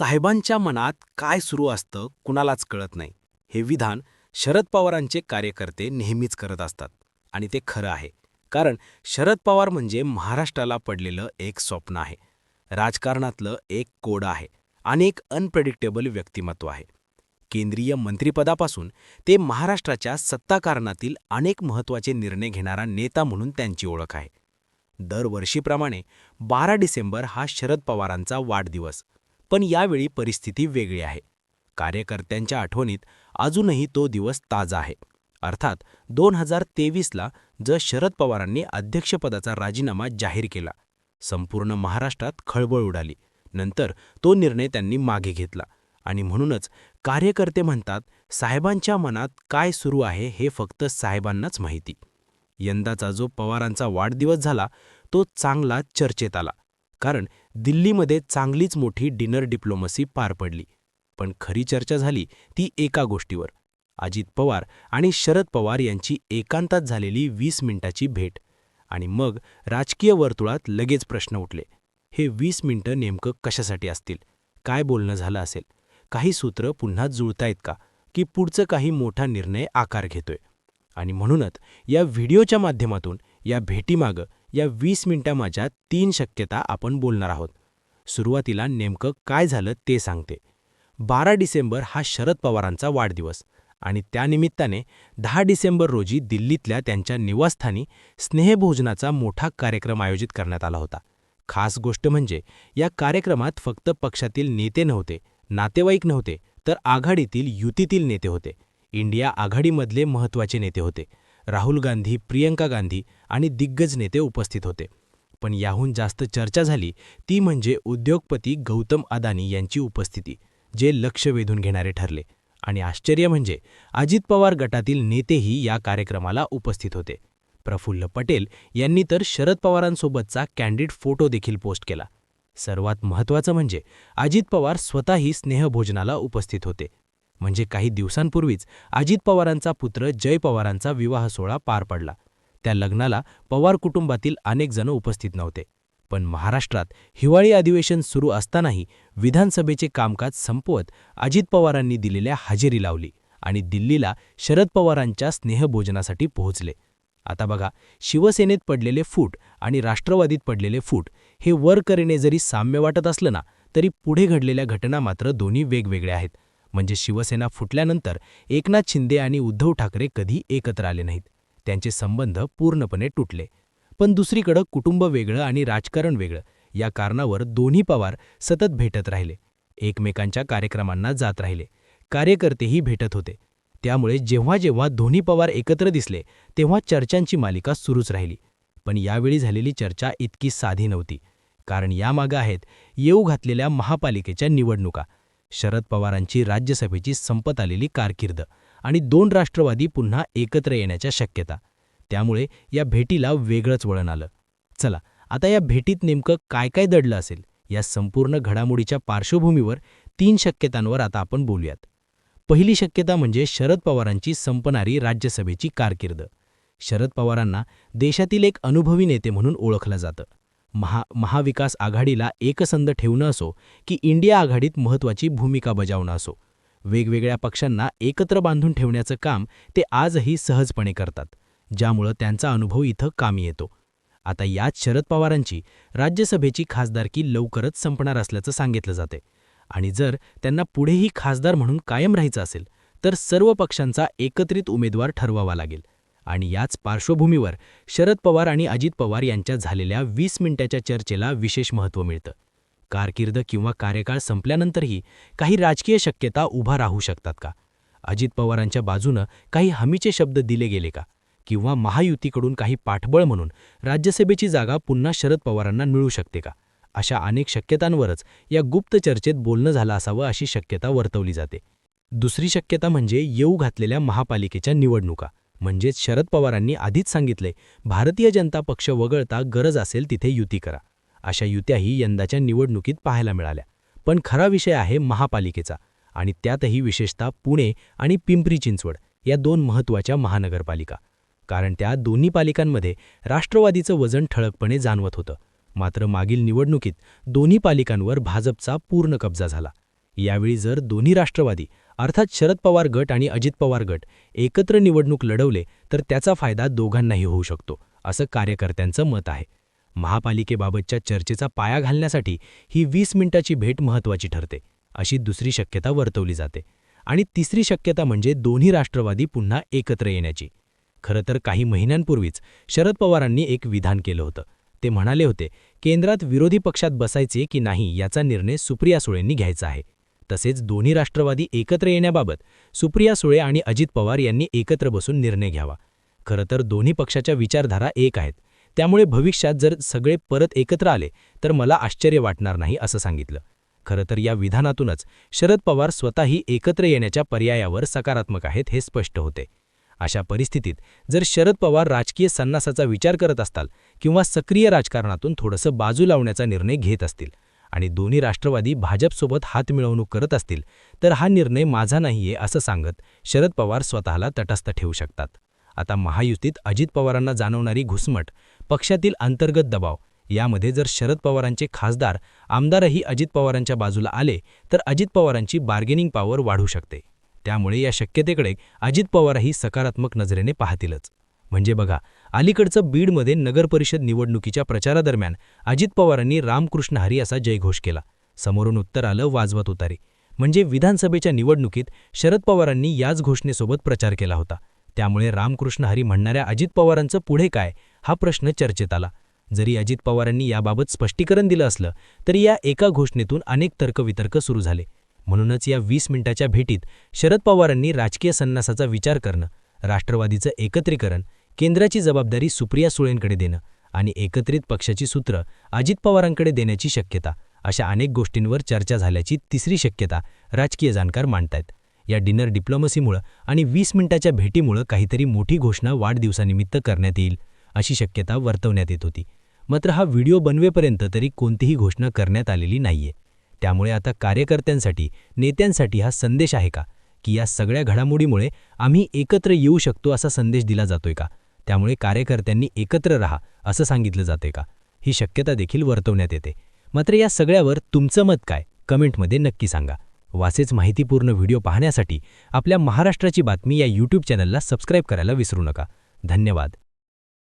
साहेबांच्या मनात काय सुरू असतं कुणालाच कळत नाही. हे विधान शरद पवारांचे कार्यकर्ते नेहमीच करत असतात आणि ते खरं आहे. कारण शरद पवार म्हणजे महाराष्ट्राला पडलेलं एक स्वप्न आहे. राजकारणातलं एक कोड आहे आणि एक अनप्रेडिक्टेबल व्यक्तिमत्व आहे. केंद्रीय मंत्रिपदापासून ते महाराष्ट्राच्या सत्ताकारणातील अनेक महत्त्वाचे निर्णय घेणारा नेता म्हणून त्यांची ओळख आहे. दरवर्षीप्रमाणे बारा डिसेंबर हा शरद पवारांचा वाढदिवस. पण यावेळी परिस्थिती वेगळी आहे. कार्यकर्त्यांच्या आठवणीत अजूनही तो दिवस ताजा आहे. अर्थात दोन हजार तेवीसला जर शरद पवारांनी अध्यक्षपदाचा राजीनामा जाहीर केला. संपूर्ण महाराष्ट्रात खळबळ उडाली. नंतर तो निर्णय त्यांनी मागे घेतला. आणि म्हणूनच कार्यकर्ते म्हणतात साहेबांच्या मनात काय सुरू आहे हे फक्त साहेबांनाच माहिती. यंदाचा जो पवारांचा वाढदिवस झाला तो चांगला चर्चेत आला. कारण दिल्लीमध्ये चांगलीच मोठी डिनर डिप्लोमसी पार पडली. पण खरी चर्चा झाली ती एका गोष्टीवर. अजित पवार आणि शरद पवार यांची एकांतात झालेली वीस मिनिटाची भेट. आणि मग राजकीय वर्तुळात लगेच प्रश्न उठले. हे वीस मिनिटं नेमकं कशासाठी असतील? काय बोलणं झालं असेल? काही सूत्र पुन्हा जुळतायत का? की पुढचं काही मोठा निर्णय आकार घेतोय? आणि म्हणूनच या व्हिडिओच्या माध्यमातून या भेटीमागं या वीस मिनिटामाच्या तीन शक्यता आपण बोलणार आहोत. सुरुवातीला नेमकं काय झालं ते सांगते. बारा डिसेंबर हा शरद पवारांचा वाढदिवस आणि त्यानिमित्ताने दहा डिसेंबर रोजी दिल्लीतल्या त्यांच्या निवासस्थानी स्नेहभोजनाचा मोठा कार्यक्रम आयोजित करण्यात आला होता. खास गोष्ट म्हणजे या कार्यक्रमात फक्त पक्षातील नेते नव्हते नातेवाईक नव्हते तर आघाडीतील युतीतील नेते होते. इंडिया आघाडीमधले महत्त्वाचे नेते होते. राहुल गांधी प्रियंका गांधी आणि दिग्गज नेते उपस्थित होते. पण याहून जास्त चर्चा झाली ती म्हणजे उद्योगपती गौतम अदानी यांची उपस्थिती जे लक्ष वेधून घेणारे ठरले. आणि आश्चर्य म्हणजे अजित पवार गटातील नेतेही या कार्यक्रमाला उपस्थित होते. प्रफुल्ल पटेल यांनी तर शरद पवारांसोबतचा कॅन्डिड फोटो देखील पोस्ट केला. सर्वात महत्त्वाचं म्हणजे अजित पवार स्वतःही स्नेहभोजनाला उपस्थित होते. म्हणजे काही दिवसांपूर्वीच अजित पवारांचा पुत्र जय पवारांचा विवाह सोहळा पार पडला. त्या लग्नाला पवार कुटुंबातील अनेक जण उपस्थित नव्हते. पण महाराष्ट्रात हिवाळी अधिवेशन सुरू असतानाही विधानसभेचे कामकाज संपवत अजित पवारांनी दिलेल्या हजेरी लावली आणि दिल्लीला शरद पवारांच्या स्नेहभोजनासाठी पोहोचले. आता बघा शिवसेनेत पडलेले फूट आणि राष्ट्रवादीत पडलेले फूट हे वरकरेने जरी साम्य वाटत असलं ना तरी पुढे घडलेल्या घटना मात्र दोन्ही वेगवेगळ्या आहेत. म्हणजे शिवसेना फुटल्यानंतर एकनाथ शिंदे आणि उद्धव ठाकरे कधी एकत्र आले नाहीत. त्यांचे संबंध पूर्णपणे तुटले. पण दुसरीकडं कुटुंब वेगळं आणि राजकारण वेगळं. या कारणावर दोन्ही पवार सतत भेटत राहिले. एकमेकांच्या कार्यक्रमांना जात राहिले. कार्यकर्तेही भेटत होते. त्यामुळे जेव्हा जेव्हा दोन्ही पवार एकत्र दिसले तेव्हा चर्चांची मालिका सुरूच राहिली. पण यावेळी झालेली चर्चा इतकी साधी नव्हती. कारण यामागं आहेत येऊ घातलेल्या महापालिकेच्या निवडणुका. शरद पवारांची राज्यसभेची संपत आलेली कारकीर्द आणि दोन राष्ट्रवादी पुन्हा एकत्र येण्याच्या शक्यता. त्यामुळे या भेटीला वेगळंच वळण आलं. चला आता या भेटीत नेमकं काय काय दडलं असेल? या संपूर्ण घडामोडीच्या पार्श्वभूमीवर तीन शक्यतांवर आता आपण बोलूयात. पहिली शक्यता म्हणजे शरद पवारांची संपणारी राज्यसभेची कारकीर्द. शरद पवारांना देशातील एक अनुभवी नेते म्हणून ओळखलं जातं. महा महाविकास आघाडीला एकसंध ठेवणं असो की इंडिया आघाडीत महत्त्वाची भूमिका बजावणं असो. वेगवेगळ्या पक्षांना एकत्र बांधून ठेवण्याचं काम ते आजही सहजपणे करतात ज्यामुळं त्यांचा अनुभव इथं कामी येतो. आता याच शरद पवारांची राज्यसभेची खासदारकी लवकरच संपणार असल्याचं सांगितलं जाते आणि जर त्यांना पुढेही खासदार म्हणून कायम राहायचं असेल तर सर्व पक्षांचा एकत्रित उमेदवार ठरवावा लागेल. आणि याच पार्श्वभूमीवर शरद पवार आणि अजित पवार यांच्यात झालेल्या वीस मिनिटाच्या चर्चेला विशेष महत्त्व मिळतं. कारकीर्द किंवा कार्यकाळ संपल्यानंतरही काही राजकीय शक्यता उभा राहू शकतात का? अजित पवारांच्या बाजूनं काही हमीचे शब्द दिले गेले का? किंवा महायुतीकडून काही पाठबळ म्हणून राज्यसभेची जागा पुन्हा शरद पवारांना मिळू शकते का? अशा अनेक शक्यतांवरच या गुप्त चर्चेत बोलणं झालं असावं अशी शक्यता वर्तवली जाते. दुसरी शक्यता म्हणजे येऊ घातलेल्या महापालिकेच्या निवडणुका. म्हणजेच शरद पवारांनी आधीच सांगितले भारतीय जनता पक्ष वगळता गरज असेल तिथे युती करा. अशा युत्याही यंदाच्या निवडणुकीत पाहायला मिळाल्या. पण खरा विषय आहे महापालिकेचा आणि त्यातही विशेषतः पुणे आणि पिंपरी चिंचवड या दोन महत्त्वाच्या महानगरपालिका. कारण त्या दोन्ही पालिकांमध्ये राष्ट्रवादीचं वजन ठळकपणे जाणवत होतं. मात्र मागील निवडणुकीत दोन्ही पालिकांवर भाजपचा पूर्ण कब्जा झाला. यावेळी जर दोन्ही राष्ट्रवादी अर्थात शरद पवार गट आणि अजित पवार गट एकत्र निवडणूक लढवले तर त्याचा फायदा दोघांनाही होऊ शकतो असं कार्यकर्त्यांचं मत आहे. महापालिकेबाबतच्या चर्चेचा पाया घालण्यासाठी ही वीस मिनिटाची भेट महत्त्वाची ठरते अशी दुसरी शक्यता वर्तवली जाते. आणि तिसरी शक्यता म्हणजे दोन्ही राष्ट्रवादी पुन्हा एकत्र येण्याची. खरं तर काही महिन्यांपूर्वीच शरद पवारांनी एक विधान केलं होतं. ते म्हणाले होते केंद्रात विरोधी पक्षात बसायचे की नाही याचा निर्णय सुप्रिया सुळेंनी घ्यायचा आहे. तसेच दोन्ही राष्ट्रवादी एकत्र येण्याबाबत सुप्रिया सुळे आणि अजित पवार यांनी एकत्र बसून निर्णय घ्यावा. खरं तर दोन्ही पक्षाच्या विचारधारा एक आहेत. त्यामुळे भविष्यात जर सगळे परत एकत्र आले तर मला आश्चर्य वाटणार नाही असं सांगितलं. खरं तर या विधानातूनच शरद पवार स्वतःही एकत्र येण्याच्या पर्यायावर सकारात्मक आहेत हे स्पष्ट होते. अशा परिस्थितीत जर शरद पवार राजकीय संन्यासाचा विचार करत असताल किंवा सक्रिय राजकारणातून थोडंसं बाजू लावण्याचा निर्णय घेत असतील आणि दोन्ही राष्ट्रवादी भाजपसोबत हातमिळवणूक करत असतील तर हा निर्णय माझा नाहीये असं सांगत शरद पवार स्वतःला तटस्थ ठेवू शकतात. आता महायुतीत अजित पवारांना जाणवणारी घुसमट पक्षातील अंतर्गत दबाव यामध्ये जर शरद पवारांचे खासदार आमदारही अजित पवारांच्या बाजूला आले तर अजित पवारांची बार्गेनिंग पॉवर वाढू शकते. त्यामुळे या शक्यतेकडे अजित पवारही सकारात्मक नजरेने पाहतीलच. म्हणजे बघा अलीकडचं बीडमध्ये नगरपरिषद निवडणुकीच्या प्रचारादरम्यान अजित पवारांनी रामकृष्ण हरी असा जयघोष केला. समोरून उत्तर आलं वाजवत उतारी. म्हणजे विधानसभेच्या निवडणुकीत शरद पवारांनी याच घोषणेसोबत प्रचार केला होता. त्यामुळे रामकृष्ण हरी म्हणणाऱ्या अजित पवारांचं पुढे काय हा प्रश्न चर्चेत आला. जरी अजित पवारांनी याबाबत स्पष्टीकरण दिलं असलं तरी या एका घोषणेतून अनेक तर्कवितर्क सुरू झाले. म्हणूनच या वीस मिनिटाच्या भेटीत शरद पवारांनी राजकीय संन्यासाचा विचार करणं राष्ट्रवादीचं एकत्रीकरण केंद्राची जबाबदारी सुप्रिया सुळेंकडे देणं आणि एकत्रित पक्षाची सूत्र अजित पवारांकडे देण्याची शक्यता अशा अनेक गोष्टींवर चर्चा झाल्याची तिसरी शक्यता राजकीय जाणकार मांडतायत. या डिनर डिप्लोमसीमुळं आणि वीस मिनिटाच्या भेटीमुळं काहीतरी मोठी घोषणा वाढदिवसानिमित्त करण्यात येईल अशी शक्यता वर्तवण्यात येत होती. मात्र हा व्हिडिओ बनवेपर्यंत तरी कोणतीही घोषणा करण्यात आलेली नाहीये. त्यामुळे आता कार्यकर्त्यांसाठी नेत्यांसाठी हा संदेश आहे का? की या सगळ्या घडामोडीमुळे आम्ही एकत्र येऊ शकतो असा संदेश दिला जातोय का? त्यामुळे कार्यकर्त्यांनी एकत्र राहा असं सांगितलं जाते का? ही शक्यता देखील वर्तवण्यात येते. मात्र या सगळ्यावर तुमचं मत काय? कमेंटमध्ये नक्की सांगा. वासेच माहितीपूर्ण व्हिडिओ पाहण्यासाठी आपल्या महाराष्ट्राची बातमी या यूट्यूब चॅनलला सबस्क्राईब करायला विसरू नका. धन्यवाद.